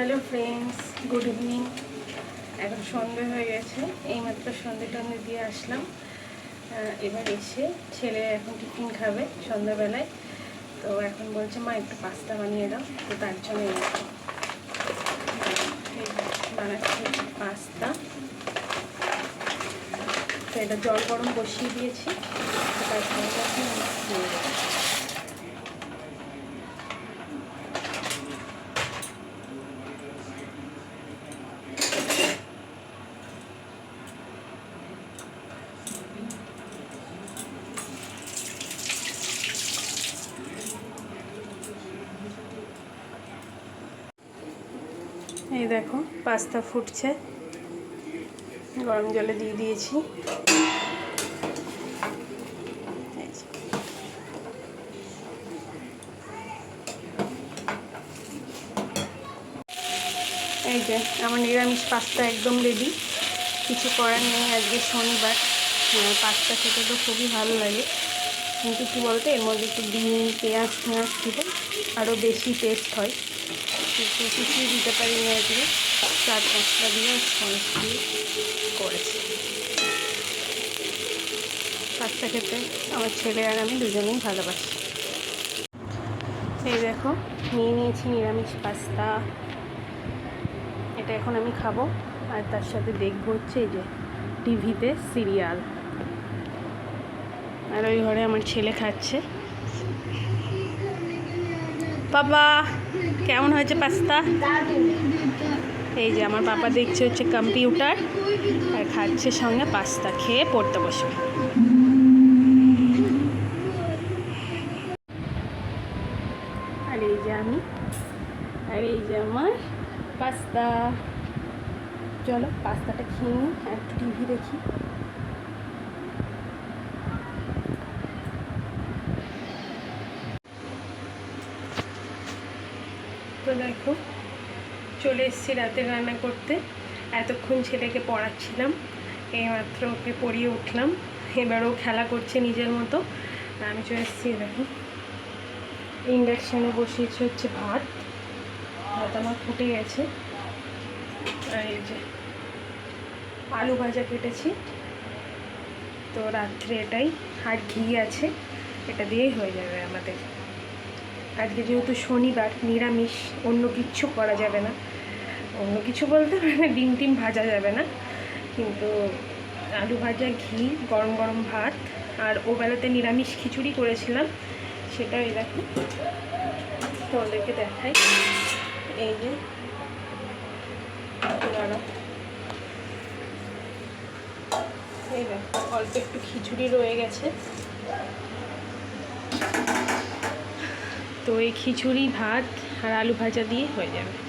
Hello friends good evening এখন সন্ধে হয়ে গেছে। এইমাত্র সন্ধে টন্ধে দিয়ে আসলাম। এবার এসে ছেলে এখন টিফিন খাবে সন্ধ্যাবেলায়। তো এখন বলছে, মা, একটু পাস্তা বানিয়ে দাও। তো তার জন্য। বানাচ্ছি পাস্তা। তো এটা জল গরম বসিয়ে দিয়েছি সঙ্গে এখন আমি দিয়ে দেবো। এই দেখো পাস্তা ফুটছে। গরম জলে দিয়ে দিয়েছি। এই যে। আমার নিরামিষ পাস্তা একদম রেডি কিছু করার নেই আজকে শনিবার। হ্যাঁ, পাস্তা খেতে তো খুবই ভালো লাগে। কিন্তু কী বলতো এর মধ্যে একটু ডিম পেঁয়াজ পেঁয়াজ দিলে আরও বেশি টেস্ট হয়। কিছুই দিতে পারিনি আজকে চাট মশলা দিয়ে দিয়ে করেছি। পাস্তা খেতে আমার ছেলে আর আমি দুজনেই ভালোবাসি। এই দেখো, নিয়ে নিয়েছি নিরামিষ পাস্তা। এটা এখন আমি খাব, আর তার সাথে দেখব হচ্ছে এই যে টিভিতে সিরিয়াল। আর ওই ঘরে আমার ছেলে খাচ্ছে। বাবা, কেমন হয়েছে পাস্তা? এই যে আমার বাবা দেখছে হচ্ছে কম্পিউটার, আর খাচ্ছে সঙ্গে পাস্তা, খেয়ে পড়তে বসবে আর এই যে আমি, আর এই যে আমার পাস্তা। চলো, পাস্তাটা খেয়ে নিই একটু টিভি দেখি। তো দেখো চলে এসেছি রাতের রান্না করতে। এতক্ষণ ছেলেকে পড়াচ্ছিলাম, এইমাত্র ওকে পড়িয়ে উঠলাম। এবারও খেলা করছে নিজের মতো। আমি চলে এসেছি দেখো। ইন্ডাকশানে বসিয়েছি হচ্ছে ভাত। ভাত আমার ফুটে গেছে। আর এই যে আলু ভাজা কেটেছি। তো রাত্রে এটাই। আর ঘি আছে, এটা দিয়েই হয়ে যাবে আমাদের। আজকে যেহেতু শনিবার, নিরামিষ, অন্য কিচ্ছু করা যাবে না। অন্য কিছু বলতে মানে ডিম টিম ভাজা যাবে না। কিন্তু আলু ভাজা, ঘি, গরম গরম ভাত আর ও বেলাতে নিরামিষ খিচুড়ি করেছিলাম সেটা এই দেখো। তোমাদেরকে দেখাই। এই যে অল্প একটু খিচুড়ি রয়ে গেছে। তো এই খিচুড়ি ভাত আর আলু ভাজা দিয়ে হয়ে যাবে।